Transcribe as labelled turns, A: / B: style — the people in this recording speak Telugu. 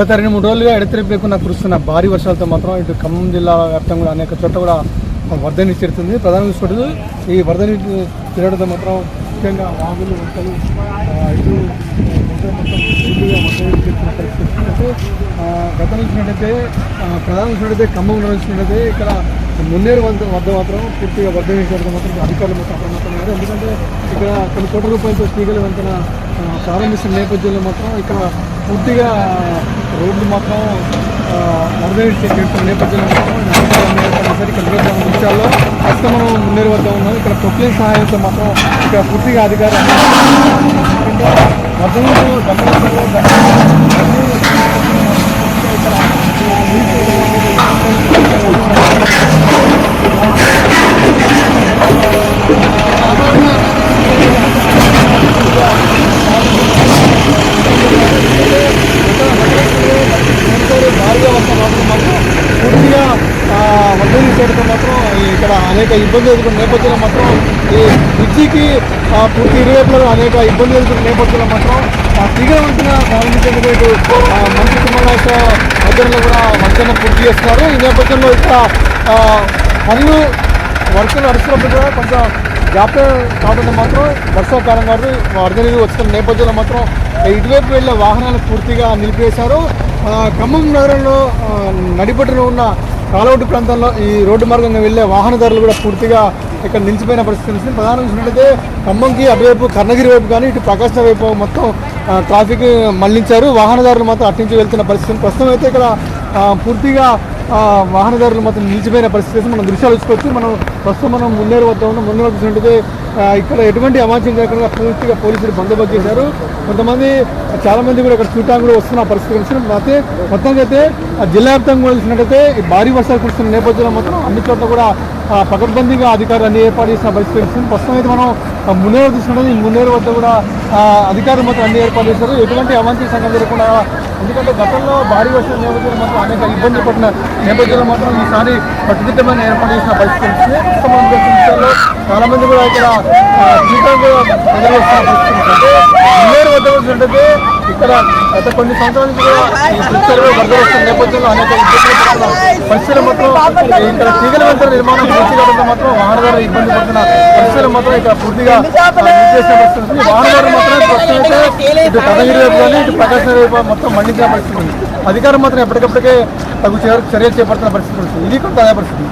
A: గత రెండు మూడు రోజులుగా ఎడతెరిపి కురుస్తున్న భారీ వర్షాలతో మాత్రం ఇటు ఖమ్మం జిల్లా వ్యాప్తంగా అనేక చోట్ల కూడా వరద నీరు చేరుతుంది. ప్రధాన చూసుకుంటే ఈ వరద నీరు చేరడంతో మాత్రం ముఖ్యంగా వాగులు వంటలు ఇటు మొత్తం చూసినట్టయితే ప్రధాన చూసినట్టయితే ఖమ్మం చూసినట్టయితే ఇక్కడ మున్నేరు వద్ద వద్ద మాత్రం పూర్తిగా వరద నీరు చేరడం మాత్రం అధికారులు మొత్తం అప్రమత్తమయ్యారు ఎందుకంటే ఇక్కడ కొన్ని కోట్ల రూపాయలతో తీగల వంతెన ప్రారంభిస్తున్న నేపథ్యంలో మాత్రం ఇక్కడ పూర్తిగా రోడ్లు మాత్రం ఆ, నేపథ్యంలో మాత్రం ఇక్కడ ఇరవై నాలుగు ప్రస్తుతం మనం మున్నేరు వద్ద ఉన్నాం ఇక్కడ ప్రొక్లైన్ సహాయంతో మాత్రం ఇక్కడ పూర్తిగా అధికారం వరద నీరు భారీగా వర్షం రావడం మాత్రం పూర్తిగా వడ్డీలు చేయడం మాత్రం ఇక్కడ అనేక ఇబ్బందులు ఎదుర్కొన్న నేపథ్యంలో మాత్రం ఈ బ్రిడ్జికి పూర్తి ఇరువైపులో అనేక ఇబ్బందులు ఎదుర్కొన్న నేపథ్యంలో మాత్రం ఆ తీగ వంతెన ప్రారంభించేందుకు ఇటు మంత్రి కుమారాశ మధ్యలో కూడా వంతెన పూర్తి చేస్తున్నారు. ఈ నేపథ్యంలో ఇక్కడ పనులు వర్షాలు నడుస్తున్నప్పుడు కూడా కొంచెం జాప్యం కాకుండా మాత్రం వర్షాకాలం గారు వరద నీరు వస్తున్న నేపథ్యంలో మాత్రం ఇటువైపు వెళ్ళే వాహనాలు పూర్తిగా నిలిపివేశారు. ఖమ్మం నగరంలో ఆ, నడిపట్టున ఉన్న కాలవటి ప్రాంతంలో ఈ రోడ్డు మార్గంగా వెళ్ళే వాహనదారులు కూడా పూర్తిగా ఇక్కడ నిలిచిపోయిన పరిస్థితి తెలిసింది ప్రధానంగా చూసినట్టయితే ఖమ్మంకి అటువైపు కర్ణగిరి వైపు కానీ ఇటు ప్రకాశం వైపు మొత్తం ట్రాఫిక్ మళ్ళించారు. వాహనదారులు మాత్రం అటు నుంచి వెళ్తున్న పరిస్థితి ప్రస్తుతం అయితే ఇక్కడ పూర్తిగా వాహనదారులు మాత్రం నిలిచిపోయిన పరిస్థితి మనం దృశ్యాలు చూసుకోవచ్చు. మనం ప్రస్తుతం మనం మున్నేరు వద్ద. ఉన్న మున్నేరు చూసినట్టయితే ఇక్కడ ఎటువంటి అమాచం లేకుండా పూర్తిగా పోలీసులు బందోబస్తు చేశారు. కొంతమంది చాలా మంది కూడా ఇక్కడ చూడటానికి కూడా వస్తున్న పరిస్థితి కనిపిస్తుంది. అయితే మొత్తానికి అయితే జిల్లా వ్యాప్తంగా కూడా చూసినట్టయితే భారీ వర్షాలు కురుస్తున్న నేపథ్యంలో మాత్రం అన్ని చోట్ల కూడా పకడ్బందీగా అధికారులు అన్ని ఏర్పాటు చేసిన పరిస్థితి కలిసింది ప్రస్తుతం అయితే మనం మున్నేరు చూసినట్టు మున్నేరు వద్ద కూడా అధికారులు మాత్రం అన్ని ఏర్పాటు చేశారు. ఎటువంటి అవాంఛనీయ సంఘం జరగకుండా ఎందుకంటే గతంలో భారీ వర్షం నేపథ్యంలో మాత్రం అనేక ఇబ్బందులు పడిన నేపథ్యంలో మాత్రం ఈసారి కట్టుదిట్టమైన ఏర్పాటు చేసిన పరిస్థితి కనిపిస్తుంది ప్రస్తుతం మనం చూస్తున్న విషయాల్లో చాలా మంది కూడా ఇక్కడ ఆ, జీతం వద్ద చూసినట్టయితే ఇక్కడ గత కొన్ని సంవత్సరాల నుంచి కూడా ఈ వృక్షాలు వరద వస్తున్న నేపథ్యంలో అనేక పరిస్థితులు మాత్రం ఇక్కడ తీగల వెంట నిర్మాణం పూర్తి కావడంతో మాత్రం వాహనదారులు ఇబ్బంది పడుతున్న పరిస్థితులు మాత్రం ఇక్కడ పూర్తిగా చేసిన పరిస్థితి వాహనదారులు మాత్రం ప్రస్తుతం ఇటు కథగిరి వైపు కానీ ఇటు ప్రకాశం వైపు మొత్తం మండించిన పరిస్థితి అధికారం మాత్రం ఎప్పటికప్పటికే తగు చర్యలు చేపడుతున్న పరిస్థితి ఇది కొంత అదే పరిస్థితి.